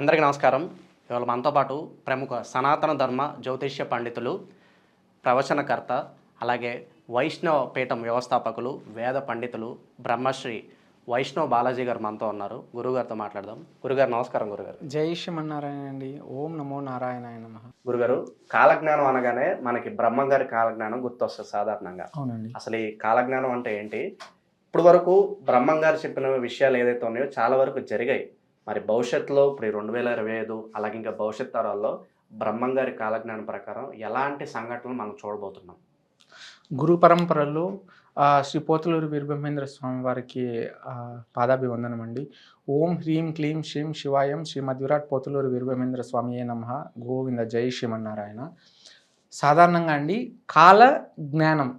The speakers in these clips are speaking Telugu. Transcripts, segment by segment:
అందరికీ నమస్కారం. ఇవాళ మనతో పాటు ప్రముఖ సనాతన ధర్మ జ్యోతిష్య పండితులు ప్రవచనకర్త అలాగే వైష్ణవ పీఠం వ్యవస్థాపకులు వేద పండితులు బ్రహ్మశ్రీ వైష్ణవ్ బాలాజీ గారు మనతో ఉన్నారు. గురుగారితో మాట్లాడదాం. గురుగారు నమస్కారం గురుగారు. జై శ్రీమన్నారాయణ అండి ఓం నమో నారాయణాయ నమ. గురుగారు కాలజ్ఞానం అనగానే మనకి బ్రహ్మంగారి కాలజ్ఞానం గుర్తొస్తుంది సాధారణంగా. అవునండి. అసలు ఈ కాలజ్ఞానం అంటే ఏంటి? ఇప్పుడు వరకు బ్రహ్మం గారు చెప్పిన విషయాలు ఏదైతే ఉన్నాయో చాలా వరకు జరిగాయి. మరి భవిష్యత్తులో ఇప్పుడు రెండు వేల ఇరవై ఐదు అలాగే ఇంకా భవిష్యత్ తరాల్లో బ్రహ్మంగారి కాలజ్ఞానం ప్రకారం ఎలాంటి సంఘటనలు మనం చూడబోతున్నాం? గురు పరంపరలో శ్రీ పోతులూరు వీరబ్రహ్మేంద్ర స్వామి వారికి పాదాభివందనం అండి. ఓం హ్రీం క్లీం శ్రీం శివాయం శ్రీ మధ్విరాట్ పోతులూరు వీరబ్రహ్మేంద్ర స్వామి ఏ నమ. గోవింద జై శ్రీమన్నారాయణ. సాధారణంగా అండి కాల జ్ఞానం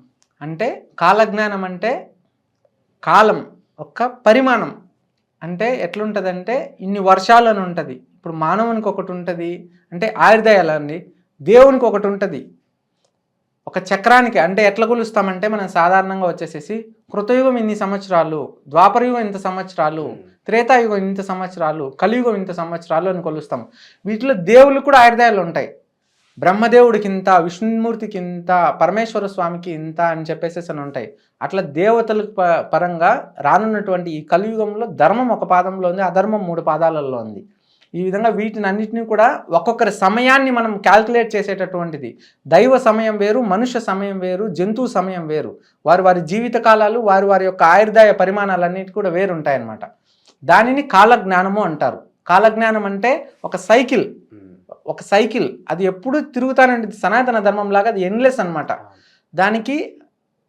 అంటే కాలజ్ఞానం అంటే కాలం ఒక పరిమాణం. అంటే ఎట్లుంటుందంటే ఇన్ని వర్షాలు అని ఉంటుంది ఇప్పుడు మానవునికి ఒకటి ఉంటుంది అంటే ఆయుర్దయాలు అండి దేవునికి ఒకటి ఉంటుంది ఒక చక్రానికి అంటే ఎట్లా కొలుస్తామంటే మనం సాధారణంగా వచ్చేసేసి కృతయుగం ఇన్ని సంవత్సరాలు ద్వాపరయుగం ఇంత సంవత్సరాలు త్రేతాయుగం ఇంత సంవత్సరాలు కలియుగం ఇంత సంవత్సరాలు అని కొలుస్తాం. వీటిలో దేవుళ్ళు కూడా ఆయుర్దాయాలు ఉంటాయి బ్రహ్మదేవుడికి ఇంత విష్ణుమూర్తికి ఇంత పరమేశ్వర స్వామికి ఇంత అని చెప్పేసి అని ఉంటాయి. అట్లా దేవతలకు ప- పరంగా రానున్నటువంటి ఈ కలియుగంలో ధర్మం ఒక పాదంలో ఉంది అధర్మం మూడు పాదాలలో ఉంది. ఈ విధంగా వీటిని అన్నింటినీ కూడా ఒక్కొక్కరి సమయాన్ని మనం క్యాల్కులేట్ చేసేటటువంటిది. దైవ సమయం వేరు మనుష్య సమయం వేరు జంతువు సమయం వేరు. వారి వారి జీవిత కాలాలు వారి వారి యొక్క ఆయుర్దాయ పరిమాణాలన్నిటి కూడా వేరు ఉంటాయన్నమాట దానిని కాలజ్ఞానము అంటారు. కాలజ్ఞానం అంటే ఒక సైకిల్. ఒక సైకిల్ అది ఎప్పుడు తిరుగుతానండి సనాతన ధర్మం లాగా అది ఎండ్లెస్ అన్నమాట. దానికి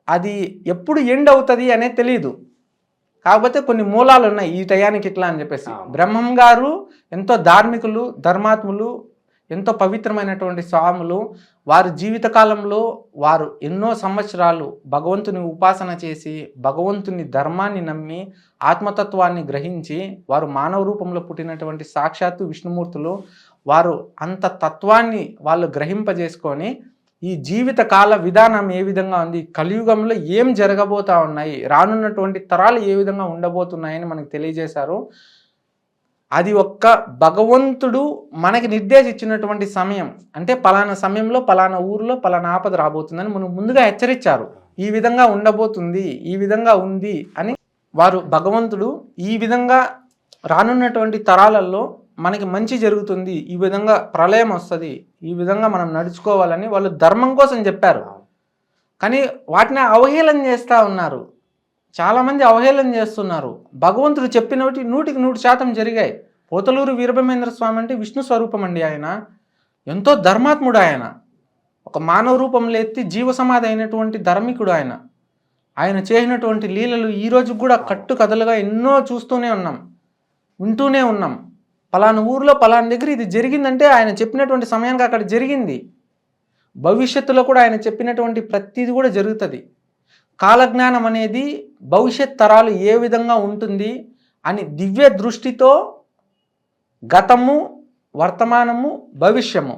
అది ఎప్పుడు ఎండ్ అవుతుంది అనేది తెలియదు కాకపోతే కొన్ని మూలాలు ఉన్నాయి ఈ టయానికి ఇట్లా అని చెప్పేసి. బ్రహ్మం గారు ఎంతో ధార్మికులు ధర్మాత్ములు ఎంతో పవిత్రమైనటువంటి స్వాములు వారి జీవితకాలంలో వారు ఎన్నో సంవత్సరాలు భగవంతుని ఉపాసన చేసి భగవంతుని ధర్మాన్ని నమ్మి ఆత్మతత్వాన్ని గ్రహించి వారు మానవ రూపంలో పుట్టినటువంటి సాక్షాత్తు విష్ణుమూర్తులు వారు అంత తత్వాన్ని వాళ్ళు గ్రహింపజేసుకొని ఈ జీవిత కాల విధానం ఏ విధంగా ఉంది కలియుగంలో ఏం జరగబోతా ఉన్నాయి రానున్నటువంటి తరాలు ఏ విధంగా ఉండబోతున్నాయని మనకు తెలియజేశారు. అది ఒక్క భగవంతుడు మనకి నిర్దేశించినటువంటి సమయం. అంటే పలానా సమయంలో పలానా ఊర్లో పలానా ఆపద రాబోతుందని మనం ముందుగా హెచ్చరించారు. ఈ విధంగా ఉండబోతుంది ఈ విధంగా ఉంది అని వారు భగవంతుడు ఈ విధంగా రానున్నటువంటి తరాలలో మనకి మంచి జరుగుతుంది ఈ విధంగా ప్రళయం వస్తుంది ఈ విధంగా మనం నడుచుకోవాలని వాళ్ళు ధర్మం కోసం చెప్పారు. కానీ వాటిని అవహేళన చేస్తూ ఉన్నారు. చాలామంది అవహేళన చేస్తున్నారు. భగవంతుడు చెప్పినవి నూటికి నూటి శాతం జరిగాయి. పోతలూరు వీరభమేంద్ర స్వామి అంటే విష్ణు స్వరూపం అండి ఆయన. ఎంతో ధర్మాత్ముడు ఆయన. ఒక మానవ రూపంలో ఎత్తి జీవ సమాధి అయినటువంటి ధర్మికుడు ఆయన. ఆయన చేసినటువంటి లీలలు ఈ కూడా కట్టు కథలుగా ఎన్నో చూస్తూనే ఉన్నాం వింటూనే ఉన్నాం. పలానా ఊర్లో పలానా దగ్గర ఇది జరిగిందంటే ఆయన చెప్పినటువంటి సమయానికి అక్కడ జరిగింది. భవిష్యత్తులో కూడా ఆయన చెప్పినటువంటి ప్రతిది కూడా జరుగుతుంది. కాలజ్ఞానం అనేది భవిష్యత్ తరాలు ఏ విధంగా ఉంటుంది అని దివ్య దృష్టితో గతము వర్తమానము భవిష్యము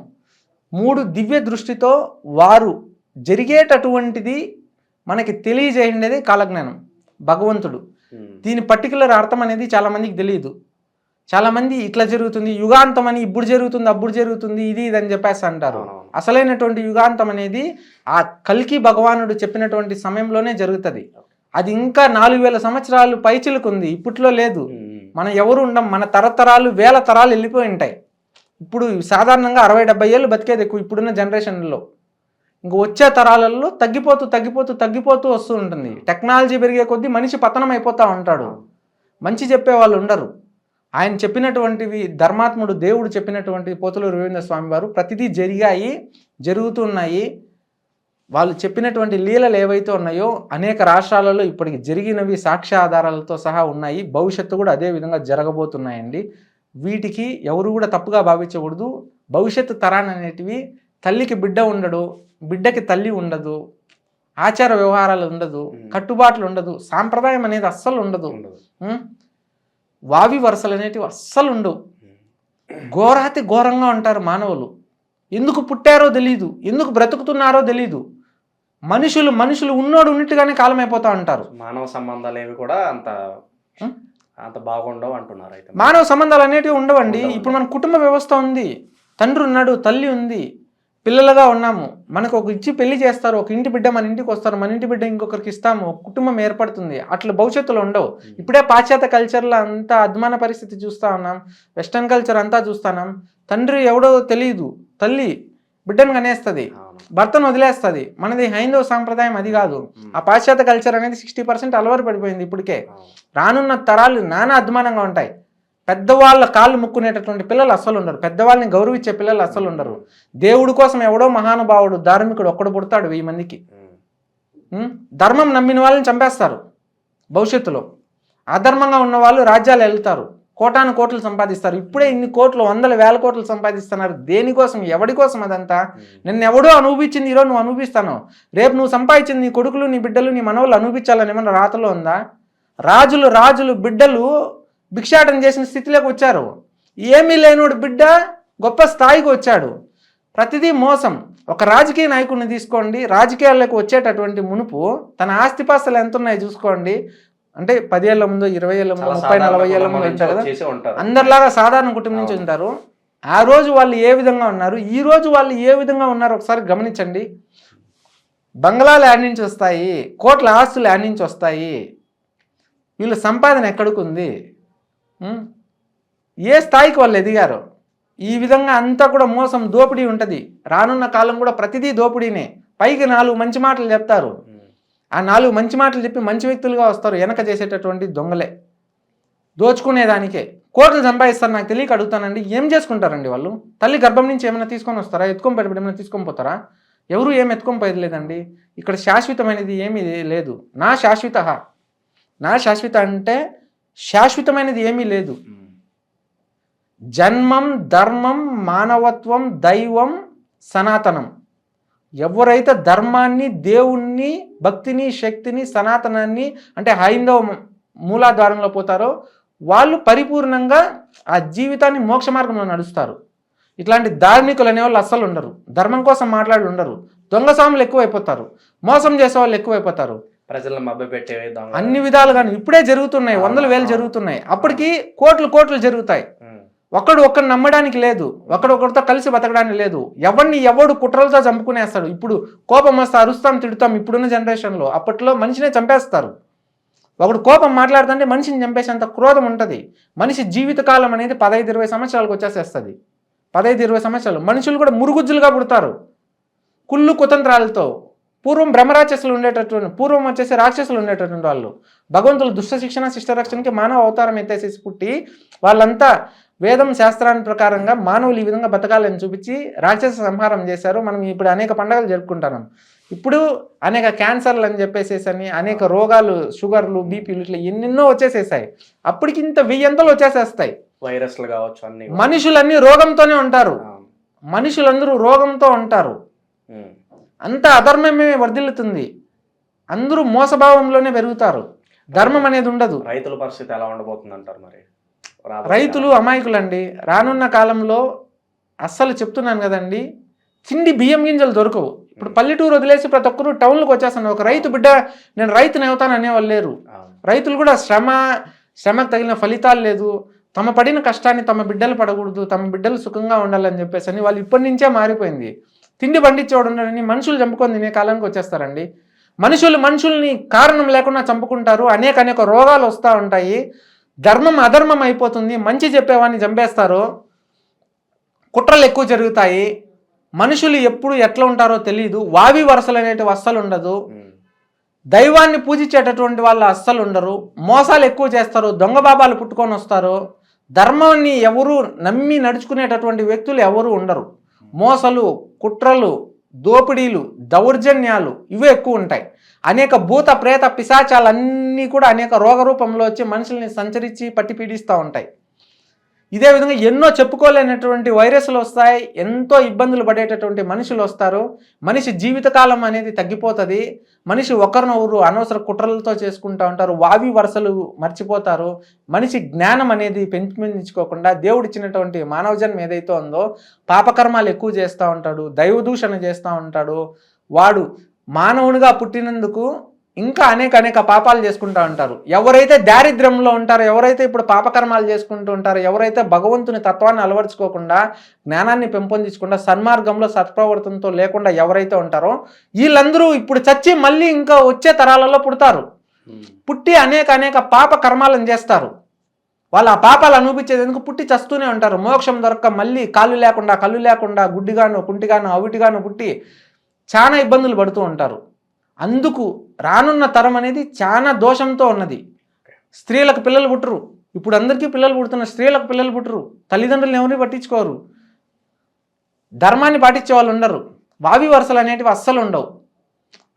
మూడు దివ్య దృష్టితో వారు జరిగేటటువంటిది మనకి తెలియజేయండి కాలజ్ఞానం భగవంతుడు. దీని పర్టికులర్ అర్థం అనేది చాలామందికి తెలియదు. చాలామంది ఇట్లా జరుగుతుంది యుగాంతం అని ఇప్పుడు జరుగుతుంది అప్పుడు జరుగుతుంది ఇది ఇది అని చెప్పేసి అంటారు. అసలైనటువంటి యుగాంతం అనేది ఆ కల్కి భగవానుడు చెప్పినటువంటి సమయంలోనే జరుగుతుంది. అది ఇంకా నాలుగు వేల సంవత్సరాలు పైచిలుకుంది ఇప్పట్లో లేదు. మనం ఎవరు ఉండం మన తరతరాలు వేల తరాలు వెళ్ళిపోయి ఉంటాయి. ఇప్పుడు సాధారణంగా అరవై డెబ్బై ఏళ్ళు బతికేది ఎక్కువ ఇప్పుడున్న జనరేషన్లో. ఇంక వచ్చే తరాలలో తగ్గిపోతూ తగ్గిపోతూ తగ్గిపోతూ వస్తూ ఉంటుంది. టెక్నాలజీ పెరిగే కొద్దీ మనిషి పతనం అయిపోతూ ఉంటాడు. మంచి చెప్పే వాళ్ళు ఉండరు. ఆయన చెప్పినటువంటివి ధర్మాత్ముడు దేవుడు చెప్పినటువంటి పోతులూరు రవీంద్ర స్వామి వారు ప్రతిదీ జరిగాయి జరుగుతున్నాయి వాళ్ళు చెప్పినటువంటి లీలలు ఏవైతే ఉన్నాయో అనేక రాష్ట్రాలలో ఇప్పటికి జరిగినవి సాక్ష్య ఆధారాలతో సహా ఉన్నాయి. భవిష్యత్తు కూడా అదే విధంగా జరగబోతున్నాయండి. వీటికి ఎవరు కూడా తప్పుగా భావించకూడదు. భవిష్యత్తు తరాన్ని అనేటివి తల్లికి బిడ్డ ఉండడు బిడ్డకి తల్లి ఉండదు ఆచార వ్యవహారాలు ఉండదు. కట్టుబాట్లు ఉండదు సాంప్రదాయం అనేది అస్సలు ఉండదు? వావి వరుసలు అనేటివి అస్సలు ఉండవు. ఘోరాతి ఘోరంగా ఉంటారు మానవులు. ఎందుకు పుట్టారో తెలీదు. ఎందుకు బ్రతుకుతున్నారో తెలీదు. మనుషులు మనుషులు ఉన్నోడు ఉన్నట్టుగానే కాలం అయిపోతా ఉంటారు. మానవ సంబంధాలు ఏవి కూడా అంత? అంత బాగుండవు అంటున్నారు అయితే. మానవ సంబంధాలు అనేటివి ఉండవండి. ఉండవు. ఇప్పుడు మన కుటుంబ వ్యవస్థ ఉంది. తండ్రి ఉన్నాడు తల్లి ఉంది. పిల్లలుగా ఉన్నాము. మనకు ఒక ఇచ్చి పెళ్ళి చేస్తారు. ఒక ఇంటి బిడ్డ మన ఇంటికి వస్తారు. మన ఇంటి బిడ్డ ఇంకొకరికి ఇస్తాము. ఒక కుటుంబం ఏర్పడుతుంది. అట్లా భవిష్యత్తులో ఉండవు. ఇప్పుడే పాశ్చాత్య కల్చర్లో అంతా అద్మాన పరిస్థితి చూస్తా ఉన్నాం. వెస్టర్న్ కల్చర్ అంతా చూస్తున్నాం తండ్రి ఎవడో తెలియదు తల్లి బిడ్డను కనేస్తుంది. భర్తను వదిలేస్తుంది. మనది హైందవ సాంప్రదాయం అది కాదు. ఆ పాశ్చాత్య కల్చర్ అనేది సిక్స్టీ పర్సెంట్ అలవాటు పడిపోయింది ఇప్పటికే. రానున్న తరాలు నానా అద్మానంగా ఉంటాయి. పెద్దవాళ్ళ కాళ్ళు ముక్కునేటటువంటి పిల్లలు అస్సలు ఉండరు. పెద్దవాళ్ళని గౌరవించే పిల్లలు అస్సలు ఉండరు. దేవుడి కోసం ఎవడో మహానుభావుడు ధార్మికుడు ఒక్కడు పుడతాడు వెయ్యి మందికి? ధర్మం నమ్మిన వాళ్ళని చంపేస్తారు భవిష్యత్తులో. అధర్మంగా ఉన్న వాళ్ళు రాజ్యాలు వెళ్తారు. కోటాను కోట్లు సంపాదిస్తారు. ఇప్పుడే ఇన్ని కోట్లు వందల వేల కోట్లు సంపాదిస్తున్నారు. దేనికోసం ఎవడి కోసం అదంతా? నిన్ను ఎవడో అనుభవించింది ఈరోజు నువ్వు అనుభవిస్తాను? రేపు నువ్వు సంపాదించింది నీ కొడుకులు నీ బిడ్డలు నీ మనవలు అనుభవించాలని ఏమన్నా రాతలో ఉందా? రాజులు రాజులు బిడ్డలు భిక్షాటన చేసిన స్థితిలోకి వచ్చారు. ఏమీ లేనోడు బిడ్డ గొప్ప స్థాయికి వచ్చాడు. ప్రతిదీ మోసం. ఒక రాజకీయ నాయకుడిని తీసుకోండి. రాజకీయాల్లోకి వచ్చేటటువంటి మునుపు తన ఆస్తిపాస్తులు ఎంత ఉన్నాయి చూసుకోండి. అంటే పదేళ్ళ ముందు ఇరవై ఏళ్ళ ముందు ముప్పై నలభై ఏళ్ళ ముందు ఉంటారు కదా? అందరిలాగా సాధారణ కుటుంబం నుంచి. ఉంటారు. ఆ రోజు వాళ్ళు ఏ విధంగా ఉన్నారు? ఈ రోజు వాళ్ళు ఏ విధంగా ఉన్నారు ఒకసారి గమనించండి. బంగ్లాలు యాడ్ నుంచి వస్తాయి. కోట్ల ఆస్తులు యాడ్ నుంచి వస్తాయి. వీళ్ళ సంపాదన ఎక్కడికి ఉంది? ఏ స్థాయికి వాళ్ళు ఎదిగారు? ఈ విధంగా అంతా కూడా మోసం దోపిడీ ఉంటుంది. రానున్న కాలం కూడా ప్రతిదీ దోపిడీనే. పైకి నాలుగు మంచి మాటలు చెప్తారు. ఆ నాలుగు మంచి మాటలు చెప్పి మంచి వ్యక్తులుగా వస్తారు. వెనక చేసేటటువంటి దొంగలే. దోచుకునేదానికే. కోట్లు సంపాదిస్తారు నాకు తెలియక అడుగుతానండి. ఏం చేసుకుంటారండి వాళ్ళు? తల్లి గర్భం నుంచి ఏమైనా తీసుకొని వస్తారా? ఎత్తుకొని పెట్టి ఏమైనా తీసుకొని పోతారా? ఎవరు ఏం ఎత్తుకొని పోయేది లేదండి. ఇక్కడ శాశ్వతమైనది ఏమీ లేదు. నా శాశ్వత నా శాశ్వత అంటే శాశ్వతమైనది ఏమీ లేదు. జన్మం ధర్మం మానవత్వం దైవం సనాతనం. ఎవరైతే ధర్మాన్ని దేవుణ్ణి భక్తిని శక్తిని సనాతనాన్ని అంటే హైందవ మూలాధారంలో పోతారో వాళ్ళు పరిపూర్ణంగా ఆ జీవితాన్ని మోక్ష మార్గంలో నడుస్తారు. ఇట్లాంటి ధార్మికులు అనేవాళ్ళు అస్సలు ఉండరు. ధర్మం కోసం మాట్లాడి ఉండరు. దొంగ స్వాములు ఎక్కువైపోతారు. మోసం చేసే వాళ్ళు ఎక్కువైపోతారు. ప్రజలను మభ్య పెట్టే దొంగ అన్ని విధాలుగాను ఇప్పుడే జరుగుతున్నాయి వందల వేలు జరుగుతున్నాయి. అప్పటికి కోట్లు కోట్లు జరుగుతాయి. ఒకడు ఒకడు నమ్మడానికి లేదు ఒకడు ఒకరితో కలిసి బతకడానికి లేదు. ఎవరిని ఎవడు కుట్రలతో చంపుకునేస్తాడు? ఇప్పుడు కోపం వస్తే అరుస్తాం తిడుతాం ఇప్పుడున్న జనరేషన్లో. అప్పట్లో మనిషినే చంపేస్తారు. ఒకడు కోపం మాట్లాడుతుంటే మనిషిని చంపేసేంత క్రోధం ఉంటుంది. మనిషి జీవితకాలం అనేది పదహైదు ఇరవై సంవత్సరాలకు వచ్చేసేస్తుంది. పదహైదు ఇరవై సంవత్సరాలు. మనుషులు కూడా మురుగుజ్జులుగా పుడతారు. కుళ్ళు కుతంత్రాలతో. పూర్వం బ్రహ్మరాక్షసులు ఉండేటటువంటి పూర్వం వచ్చేసి రాక్షసులు ఉండేటటువంటి వాళ్ళు. భగవంతులు దుష్ట శిక్షణ శిష్ట రక్షణకి మానవ అవతారం ఎత్తేసేసి పుట్టి వాళ్ళంతా వేదం శాస్త్రాన్ని ప్రకారంగా మానవులు ఈ విధంగా బతకాలని చూపించి రాక్షస సంహారం చేశారు. మనం ఇప్పుడు అనేక పండుగలు జరుపుకుంటున్నాం ఇప్పుడు అనేక క్యాన్సర్లు అని చెప్పేసేసి అని అనేక రోగాలు షుగర్లు బీపీలు ఇట్లా ఎన్నెన్నో వచ్చేసేసాయి. అప్పటికి ఇంత వెయ్యంతలు వచ్చేసేస్తాయి. వైరస్లు కావచ్చు అన్ని మనుషులన్నీ రోగంతోనే ఉంటారు. మనుషులందరూ రోగంతో ఉంటారు. అంత అధర్మమే వర్ధిల్లుతుంది. అందరూ మోసభావంలోనే పెరుగుతారు. ధర్మం అనేది ఉండదు. రైతుల పరిస్థితి ఎలా ఉండబోతుంది అంటారు మరి రైతులు అమాయకులండి. రానున్న కాలంలో అస్సలు చెప్తున్నాను కదండి తిండి బియ్యం గింజలు దొరకవు. ఇప్పుడు పల్లెటూరు వదిలేసి ప్రతి ఒక్కరు టౌన్లకు వచ్చేస్తాను ఒక రైతు బిడ్డ నేను రైతుని అవుతాను అనేవాళ్ళు లేరు. రైతులు కూడా శ్రమ శ్రమకు తగిన ఫలితాలు లేదు. తమ పడిన కష్టాన్ని తమ బిడ్డలు పడకూడదు తమ బిడ్డలు సుఖంగా ఉండాలని చెప్పేసి అని వాళ్ళు ఇప్పటి నుంచే మారిపోయింది. తిండి పండించేవాడు ఉన్నాడని మనుషులు చంపుకొని తినే కాలానికి వచ్చేస్తారండి. మనుషులు మనుషుల్ని కారణం లేకుండా చంపుకుంటారు. అనేక అనేక రోగాలు వస్తూ ఉంటాయి. ధర్మం అధర్మం అయిపోతుంది. మంచి చెప్పేవాడిని చంపేస్తారు. కుట్రలు ఎక్కువ జరుగుతాయి. మనుషులు ఎప్పుడు ఎట్లా ఉంటారో తెలియదు వావి వరసలు అనేటివి అస్సలు ఉండదు. దైవాన్ని పూజించేటటువంటి వాళ్ళు అస్సలు ఉండరు. మోసాలు ఎక్కువ చేస్తారు. దొంగ బాబాలు పుట్టుకొని వస్తారు. ధర్మాన్ని ఎవరు నమ్మి నడుచుకునేటటువంటి వ్యక్తులు ఎవరు ఉండరు. మోసలు కుట్రలు దోపిడీలు దౌర్జన్యాలు ఇవే ఎక్కువ ఉంటాయి. అనేక భూత ప్రేత పిశాచాలన్నీ కూడా అనేక రోగ రూపంలో వచ్చి మనుషుల్ని సంచరించి పట్టి పీడిస్తూ ఉంటాయి. ఇదే విధంగా ఎన్నో చెప్పుకోలేనటువంటి వైరస్లు వస్తాయి ఎంతో ఇబ్బందులు పడేటటువంటి మనుషులు వస్తారు. మనిషి జీవితకాలం అనేది తగ్గిపోతుంది. మనిషి ఒకరినొకరు అనవసర కుట్రలతో చేసుకుంటూ ఉంటారు వావి వరుసలు మర్చిపోతారు. మనిషి జ్ఞానం అనేది పెంపొందించుకోకుండా దేవుడిచ్చినటువంటి మానవ జన్మ ఏదైతే ఉందో పాపకర్మాలు ఎక్కువ చేస్తూ ఉంటాడు దైవ దూషణ చేస్తూ ఉంటాడు. వాడు మానవునిగా పుట్టినందుకు ఇంకా అనేక అనేక పాపాలు చేసుకుంటూ ఉంటారు. ఎవరైతే దారిద్ర్యంలో ఉంటారో ఎవరైతే ఇప్పుడు పాపకర్మాలు చేసుకుంటూ ఉంటారో ఎవరైతే భగవంతుని తత్వాన్ని అలవర్చుకోకుండా జ్ఞానాన్ని పెంపొందించకుండా సన్మార్గంలో సత్ప్రవర్తనతో లేకుండా ఎవరైతే ఉంటారో వీళ్ళందరూ ఇప్పుడు చచ్చి మళ్ళీ ఇంకా వచ్చే తరాలలో పుడతారు. పుట్టి అనేక అనేక పాప కర్మాలను చేస్తారు. వాళ్ళు ఆ పాపాలు అనుభవించేది ఎందుకు? పుట్టి చస్తూనే ఉంటారు. మోక్షం దొరక్క మళ్ళీ కాళ్ళు లేకుండా కళ్ళు లేకుండా గుడ్డిగాను కుంటిగాను అవిటిగాను పుట్టి చాలా ఇబ్బందులు పడుతూ ఉంటారు. అందుకు రానున్న తరం అనేది చాలా దోషంతో ఉన్నది. స్త్రీలకు పిల్లలు పుట్టరు. ఇప్పుడు అందరికీ పిల్లలు పుడుతున్న స్త్రీలకు పిల్లలు పుట్టరు. తల్లిదండ్రులను ఎవరిని పట్టించుకోరు. ధర్మాన్ని పాటించే వాళ్ళు ఉండరు. వావి వరుసలు అనేటివి అస్సలు ఉండవు.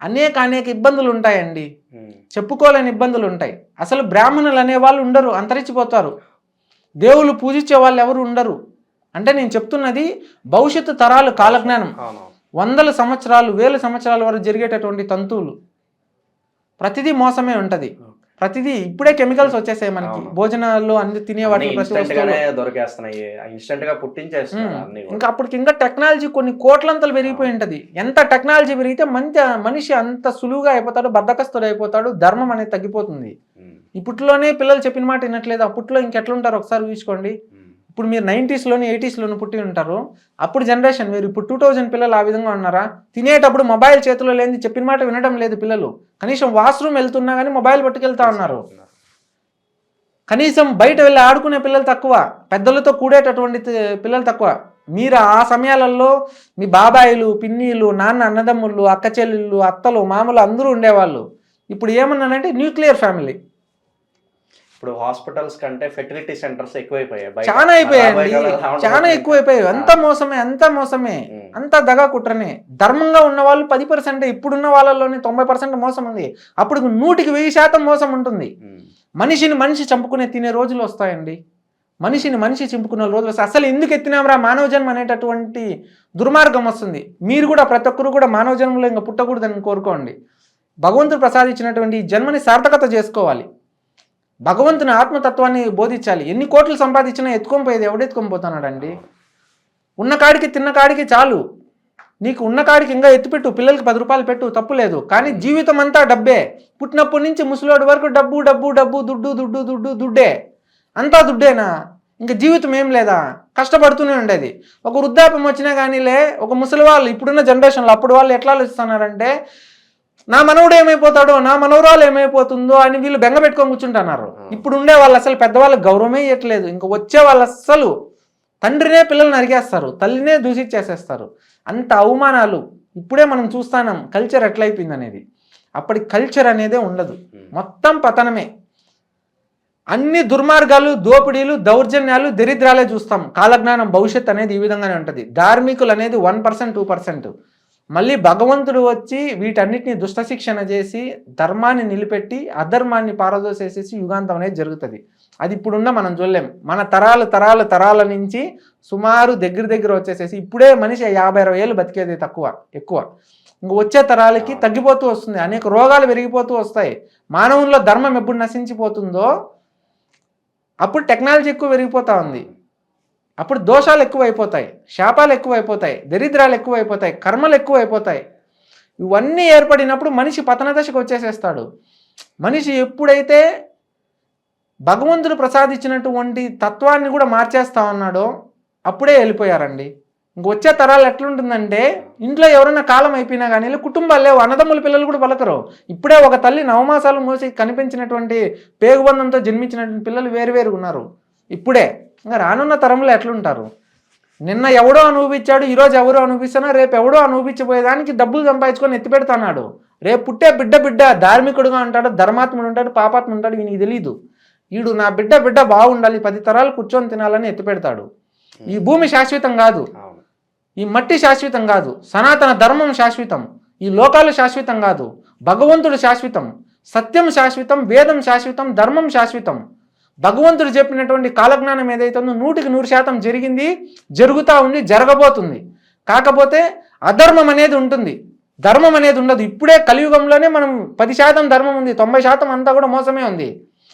అనేక అనేక ఇబ్బందులు ఉంటాయండి. చెప్పుకోలేని ఇబ్బందులు ఉంటాయి. అసలు బ్రాహ్మణులు అనే వాళ్ళు ఉండరు అంతరించిపోతారు. దేవుళ్ళు పూజించే వాళ్ళు ఎవరు ఉండరు. అంటే నేను చెప్తున్నది భవిష్యత్తు తరాలు కాలజ్ఞానం. వందల సంవత్సరాలు వేల సంవత్సరాల వరకు జరిగేటటువంటి తంతువులు. ప్రతిదీ మోసమే ఉంటది. ప్రతిదీ ఇప్పుడే కెమికల్స్ వచ్చేసాయి మనకి. భోజనాల్లో అన్ని తినే వాటిలో ప్రతి ఇన్స్టెంట్ వస్తువులో గానే దొరికేస్తున్నాయి. ఇన్స్టెంట్గా పుట్టించేస్తున్నారు ఉమ్. అన్ని కూడా. ఇంకా అప్పటికి ఇంకా టెక్నాలజీ కొన్ని కోట్లంతలు పెరిగిపోయి ఉంటది. ఎంత టెక్నాలజీ పెరిగితే మంచి మనిషి అంత సులువుగా అయిపోతాడు బద్దకస్తుడు అయిపోతాడు ధర్మం అనేది తగ్గిపోతుంది. ఇప్పట్లోనే పిల్లలు చెప్పిన మాట వినట్లేదు. అప్పట్లో ఇంకెట్లుంటారు? ఒకసారి ఊహించుకోండి. ఉమ్. ఇప్పుడు మీరు నైంటీస్లోను ఎయిటీస్లోను పుట్టి ఉంటారు. అప్పుడు జనరేషన్ మీరు ఇప్పుడు టూ థౌజండ్ పిల్లలు ఆ విధంగా ఉన్నారా? తినేటప్పుడు మొబైల్ చేతిలో లేని చెప్పిన మాట వినడం లేదు పిల్లలు. కనీసం వాష్రూమ్ వెళ్తున్నా కానీ మొబైల్ పట్టుకెళ్తా ఉన్నారు. కనీసం బయట వెళ్ళి ఆడుకునే పిల్లలు తక్కువ. పెద్దలతో కూడేటటువంటి పిల్లలు తక్కువ. మీరు ఆ సమయాలలో మీ బాబాయిలు పిన్నీలు నాన్న అన్నదమ్ముళ్ళు అక్క చెల్లెళ్ళు అత్తలు మామూలు అందరూ ఉండేవాళ్ళు. ఇప్పుడు ఏమన్నానంటే న్యూక్లియర్ ఫ్యామిలీ. ఇప్పుడు హాస్పిటల్స్ కంటే ఫెర్టిలిటీ సెంటర్స్ ఎక్కువైపోయాయి. చాలా రావడం చాలా. ఎక్కువైపోయాయి. అంత మోసమే అంత మోసమే. అంత దగా కుట్రనే. ధర్మంగా ఉన్న వాళ్ళు పది పర్సెంట్ ఇప్పుడున్న వాళ్ళలోనే తొంభై పర్సెంట్ మోసం ఉంది. అప్పుడు నూటికి వెయ్యి శాతం మోసం ఉంటుంది. మనిషిని మనిషి చంపుకునే తినే రోజులు వస్తాయండి. మనిషిని మనిషి చంపుకునే రోజులు వస్తాయి. అసలు ఎందుకు ఎత్తినామరా మానవ జన్మ అనేటటువంటి దుర్మార్గం వస్తుంది. మీరు కూడా ప్రతి ఒక్కరు కూడా మానవ జన్మలో ఇంకా పుట్టకూడదని కోరుకోండి. భగవంతుడు ప్రసాదించినటువంటి జన్మని సార్థకత చేసుకోవాలి. భగవంతుని ఆత్మతత్వాన్ని బోధించాలి. ఎన్ని కోట్లు సంపాదించినా ఎత్తుకొని పోయేది ఎవడెత్తుకొని పోతున్నాడండి? ఉన్న కాడికి తిన్న కాడికి చాలు. నీకు ఉన్న కాడికి ఇంకా ఎత్తిపెట్టు పిల్లలకి పది రూపాయలు పెట్టు తప్పు లేదు. కానీ జీవితం అంతా డబ్బే. పుట్టినప్పటి నుంచి ముసలోడి వరకు డబ్బు డబ్బు డబ్బు దుడ్డు దుడ్డు దుడ్డు దుడ్డే. అంతా దుడ్డేనా? ఇంకా జీవితం ఏం లేదా? కష్టపడుతూనే ఉండేది. ఒక వృద్ధాప్యం వచ్చినా కానీలే ఒక ముసలి వాళ్ళు ఇప్పుడున్న జనరేషన్లో అప్పుడు వాళ్ళు ఎట్లా ఆలోచిస్తున్నారంటే నా మనవడు ఏమైపోతాడో నా మనవరాలు ఏమైపోతుందో అని వీళ్ళు బెంగ పెట్టుకొని కూర్చుంటున్నారు. ఇప్పుడు ఉండే వాళ్ళు అసలు పెద్దవాళ్ళకి గౌరవమే ఇవ్వట్లేదు ఇంకా వచ్చే వాళ్ళు అస్సలు తండ్రినే పిల్లల్ని నరికేస్తారు తల్లినే దూషించేసేస్తారు అంత అవమానాలు. ఇప్పుడే మనం చూస్తాం కల్చర్ ఎట్లయిపోయింది అనేది. అప్పటి కల్చర్ అనేదే ఉండదు. మొత్తం పతనమే. అన్ని దుర్మార్గాలు దోపిడీలు దౌర్జన్యాలు దరిద్రాలే చూస్తాం. కాలజ్ఞానం భవిష్యత్ అనేది ఈ విధంగానే ఉంటుంది. ధార్మికులు అనేది వన్ పర్సెంట్ టూ పర్సెంట్. మళ్ళీ భగవంతుడు వచ్చి వీటన్నిటిని దుష్ట శిక్షణ చేసి ధర్మాన్ని నిలిపెట్టి అధర్మాన్ని పారదోసేసేసి యుగాంతం అనేది జరుగుతుంది. అది ఇప్పుడున్న మనం చూడలేం. మన తరాలు తరాలు తరాల నుంచి సుమారు దగ్గర దగ్గర వచ్చేసేసి ఇప్పుడే మనిషి యాభై అరవై ఏళ్ళు బతికేది తక్కువ ఎక్కువ. ఇంక వచ్చే తరాలకి తగ్గిపోతూ వస్తుంది. అనేక రోగాలు పెరిగిపోతూ వస్తాయి. మానవుల్లో ధర్మం ఎప్పుడు నశించిపోతుందో అప్పుడు టెక్నాలజీ ఎక్కువ పెరిగిపోతూ ఉంది. అప్పుడు దోషాలు ఎక్కువైపోతాయి శాపాలు ఎక్కువైపోతాయి దరిద్రాలు ఎక్కువైపోతాయి కర్మలు ఎక్కువైపోతాయి. ఇవన్నీ ఏర్పడినప్పుడు మనిషి పతన దశకు వచ్చేసేస్తాడు. మనిషి ఎప్పుడైతే భగవంతుడు ప్రసాదించినటువంటి తత్వాన్ని కూడా మార్చేస్తా ఉన్నాడో అప్పుడే వెళ్ళిపోయారండి. ఇంక వచ్చే తరాలు ఎట్లుంటుందంటే ఇంట్లో ఎవరైనా కాలం అయిపోయినా కానీ కుటుంబాలే కుటుంబాలు అన్నదమ్ముల పిల్లలు కూడా పలకరు ఇప్పుడే ఒక తల్లి నవమాసాలు మూసి కనిపించినటువంటి పేగుబంధంతో జన్మించినటువంటి పిల్లలు వేరు ఉన్నారు. ఇప్పుడే. ఇంకా రానున్న తరంలో ఎట్లుంటారు? నిన్న ఎవడో అనుభవించాడు ఈరోజు ఎవరో అనుభవిస్తున్నా రేపు ఎవడో అనుభవించబోయేదానికి డబ్బులు సంపాదించుకొని ఎత్తి పెడతాడు రేపు పుట్టే బిడ్డ బిడ్డ ధార్మికుడుగా ఉంటాడు ధర్మాత్ముడు ఉంటాడు పాపాత్ముడు ఉంటాడు వీనికి తెలియదు వీడు నా బిడ్డ బిడ్డ బాగుండాలి పది తరాలు కూర్చొని తినాలని ఎత్తి పెడతాడు ఈ భూమి శాశ్వతం కాదు. ఈ మట్టి శాశ్వతం కాదు. సనాతన ధర్మం శాశ్వతం. ఈ లోకాలు శాశ్వతం కాదు. భగవంతుడు శాశ్వతం. సత్యం శాశ్వతం వేదం శాశ్వతం ధర్మం శాశ్వతం. భగవంతుడు చెప్పినటువంటి కాలజ్ఞానం ఏదైతే ఉందో నూటికి నూరు శాతం జరిగింది జరుగుతూ ఉంది జరగబోతుంది. కాకపోతే అధర్మం అనేది ఉంటుంది. ధర్మం అనేది ఉండదు. ఇప్పుడే కలియుగంలోనే మనం పది శాతం ధర్మం ఉంది తొంభై శాతం అంతా కూడా మోసమే ఉంది.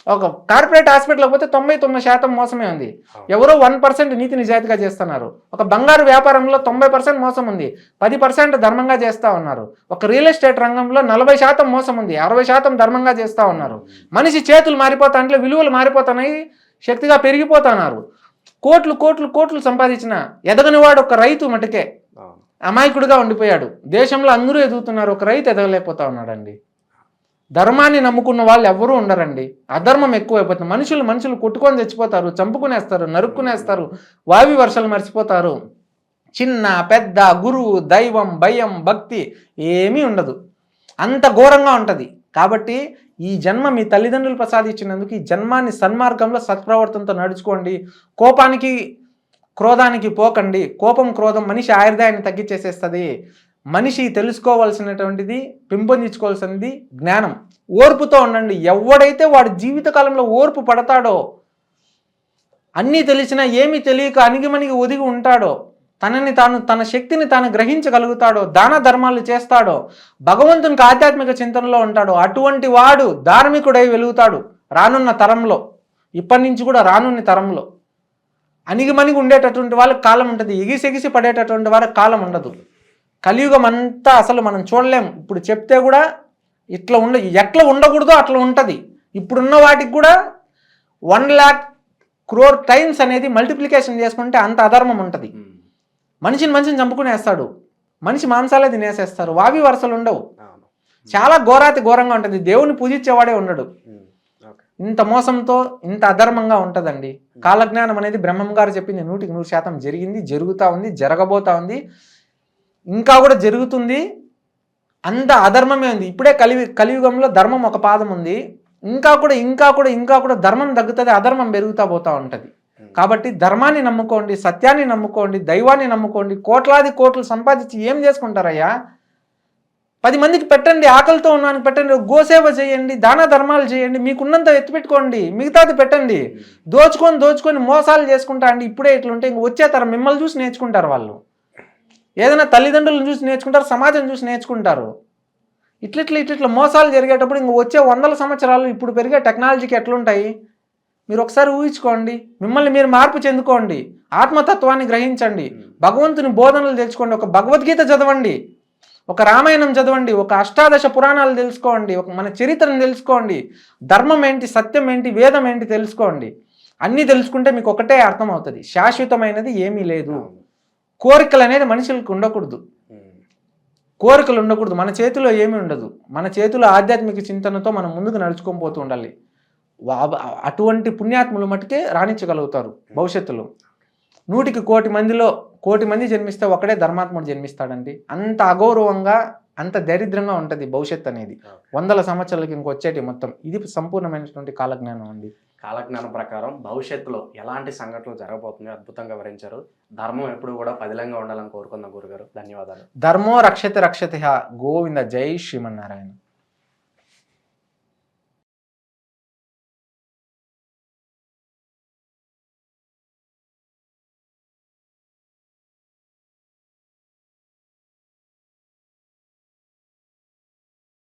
ఒక కార్పొరేట్ హాస్పిటల్కి పోతే తొంభై తొమ్మిది శాతం మోసమే ఉంది. ఎవరో వన్ పర్సెంట్ నీతి నిజాయితీగా చేస్తున్నారు. ఒక బంగారు వ్యాపారంలో తొంభై పర్సెంట్ మోసం ఉంది. పది పర్సెంట్ ధర్మంగా చేస్తా ఉన్నారు. ఒక రియల్ ఎస్టేట్ రంగంలో నలభై శాతం మోసం ఉంది. అరవై శాతం ధర్మంగా చేస్తా ఉన్నారు. మనిషి చేతులు మారిపోతా అంటే విలువలు మారిపోతున్నాయి శక్తిగా పెరిగిపోతున్నారు. కోట్లు కోట్లు కోట్లు సంపాదించిన ఎదగని వాడు ఒక రైతు మటుకే. అమాయకుడిగా ఉండిపోయాడు. దేశంలో అందరూ ఎదుగుతున్నారు. ఒక రైతు ఎదగలేకపోతా ఉన్నాడండి. ధర్మాన్ని నమ్ముకున్న వాళ్ళు ఎవరూ ఉండరండి. అధర్మం ఎక్కువైపోతుంది. మనుషులు మనుషులు కొట్టుకొని చచ్చిపోతారు చంపుకునేస్తారు నరుక్కునేస్తారు వావి వర్షాలు మర్చిపోతారు. చిన్న పెద్ద గురువు దైవం భయం భక్తి ఏమీ ఉండదు. అంత ఘోరంగా ఉంటుంది. కాబట్టి ఈ జన్మ మీ తల్లిదండ్రులు ప్రసాదించినందుకు ఈ జన్మాన్ని సన్మార్గంలో సత్ప్రవర్తనతో నడుచుకోండి. కోపానికి క్రోధానికి పోకండి. కోపం క్రోధం మనిషి ఆయుర్దాయాన్ని తగ్గించేసేస్తుంది. మనిషి తెలుసుకోవాల్సినటువంటిది పెంపొందించుకోవాల్సినది జ్ఞానం. ఓర్పుతో ఉండండి. ఎవడైతే వాడి జీవితకాలంలో ఓర్పు పడతాడో అన్నీ తెలిసినా ఏమీ తెలియక అణిగిమణిగి ఒదిగి ఉంటాడో తనని తాను తన శక్తిని తాను గ్రహించగలుగుతాడో దాన ధర్మాలు చేస్తాడో భగవంతునికి ఆధ్యాత్మిక చింతనలో ఉంటాడో అటువంటి వాడు ధార్మికుడై వెలుగుతాడు రానున్న తరంలో. ఇప్పటి నుంచి కూడా రానున్న తరంలో. అణిగిమణిగి ఉండేటటువంటి వాళ్ళకి కాలం ఉంటుంది. ఎగిసెగిసి పడేటటువంటి వారికి కాలం ఉండదు. కలియుగం అంతా అసలు మనం చూడలేం. ఇప్పుడు చెప్తే కూడా ఇట్లా ఉండ ఎట్లా ఉండకూడదో అట్లా ఉంటుంది. ఇప్పుడున్న వాటికి కూడా వన్ ల్యాక్ క్రోర్ టైమ్స్ అనేది మల్టిప్లికేషన్ చేసుకుంటే అంత అధర్మం ఉంటుంది. మనిషిని మనిషిని చంపుకునేస్తాడు. మనిషి మాంసాలే తినేసేస్తారు. వావి వరుసలు ఉండవు. చాలా ఘోరాతి ఘోరంగా ఉంటుంది. దేవుని పూజించేవాడే ఉండడు. ఇంత మోసంతో ఇంత అధర్మంగా ఉంటుందండి. కాలజ్ఞానం అనేది బ్రహ్మం గారు చెప్పింది నూటికి నూరు శాతం జరిగింది జరుగుతూ ఉంది జరగబోతా ఉంది. ఇంకా కూడా జరుగుతుంది. అంత అధర్మమే ఉంది. ఇప్పుడే కలి కలియుగంలో ధర్మం ఒక పాదం ఉంది. ఇంకా కూడా ఇంకా కూడా ఇంకా కూడా ధర్మం తగ్గుతుంది అధర్మం పెరుగుతూ పోతూ ఉంటుంది. కాబట్టి ధర్మాన్ని నమ్ముకోండి సత్యాన్ని నమ్ముకోండి దైవాన్ని నమ్ముకోండి కోట్లాది కోట్లు సంపాదించి ఏం చేసుకుంటారయ్యా? పది మందికి పెట్టండి ఆకలితో ఉన్నానికి పెట్టండి గోసేవ చేయండి దాన ధర్మాలు చేయండి మీకున్నంత ఎత్తిపెట్టుకోండి మిగతాది పెట్టండి. దోచుకొని దోచుకొని మోసాలు చేసుకుంటా అండి. ఇప్పుడే ఇట్లుంటే ఇంక వచ్చే తరం మిమ్మల్ని చూసి నేర్చుకుంటారు వాళ్ళు. ఏదైనా తల్లిదండ్రులను చూసి నేర్చుకుంటారు సమాజం చూసి నేర్చుకుంటారు. ఇట్లిట్ల ఇట్లిట్ల మోసాలు జరిగేటప్పుడు ఇంక వచ్చే వందల సంవత్సరాలు ఇప్పుడు పెరిగే టెక్నాలజీకి ఎట్లుంటాయి? మీరు ఒకసారి ఊహించుకోండి. మిమ్మల్ని మీరు మార్పు చెందుకోండి. ఆత్మతత్వాన్ని గ్రహించండి. భగవంతుని బోధనలు తెలుసుకోండి. ఒక భగవద్గీత చదవండి. ఒక రామాయణం చదవండి. ఒక అష్టాదశ పురాణాలు తెలుసుకోండి. ఒక మన చరిత్రను తెలుసుకోండి. ధర్మం ఏంటి సత్యం ఏంటి వేదం ఏంటి తెలుసుకోండి. అన్నీ తెలుసుకుంటే మీకు ఒకటే అర్థమవుతుంది. శాశ్వతమైనది ఏమీ లేదు. కోరికలు అనేది మనుషులకు ఉండకూడదు. కోరికలు ఉండకూడదు. మన చేతిలో ఏమీ ఉండదు. మన చేతిలో ఆధ్యాత్మిక చింతనతో మనం ముందుకు నడుచుకొని పోతూ ఉండాలి. అటువంటి పుణ్యాత్ములు మటుకే రాణించగలుగుతారు భవిష్యత్తులో. నూటికి కోటి మందిలో కోటి మంది జన్మిస్తే ఒకడే ధర్మాత్ముడు జన్మిస్తాడండి. అంత అగౌరవంగా అంత దరిద్రంగా ఉంటుంది భవిష్యత్ అనేది. వందల సంవత్సరాలకి ఇంకొచ్చేటి మొత్తం. ఇది సంపూర్ణమైనటువంటి కాలజ్ఞానం అండి. కాలజ్ఞానం ప్రకారం భవిష్యత్తులో ఎలాంటి సంఘటనలు జరగబోతున్నాయో అద్భుతంగా వివరించారు. ధర్మం ఎప్పుడు కూడా పదిలంగా ఉండాలని కోరుకుందాం గురుగారు. ధన్యవాదాలు. ధర్మో రక్షతి రక్షతి గోవింద జై శ్రీమన్నారాయణ.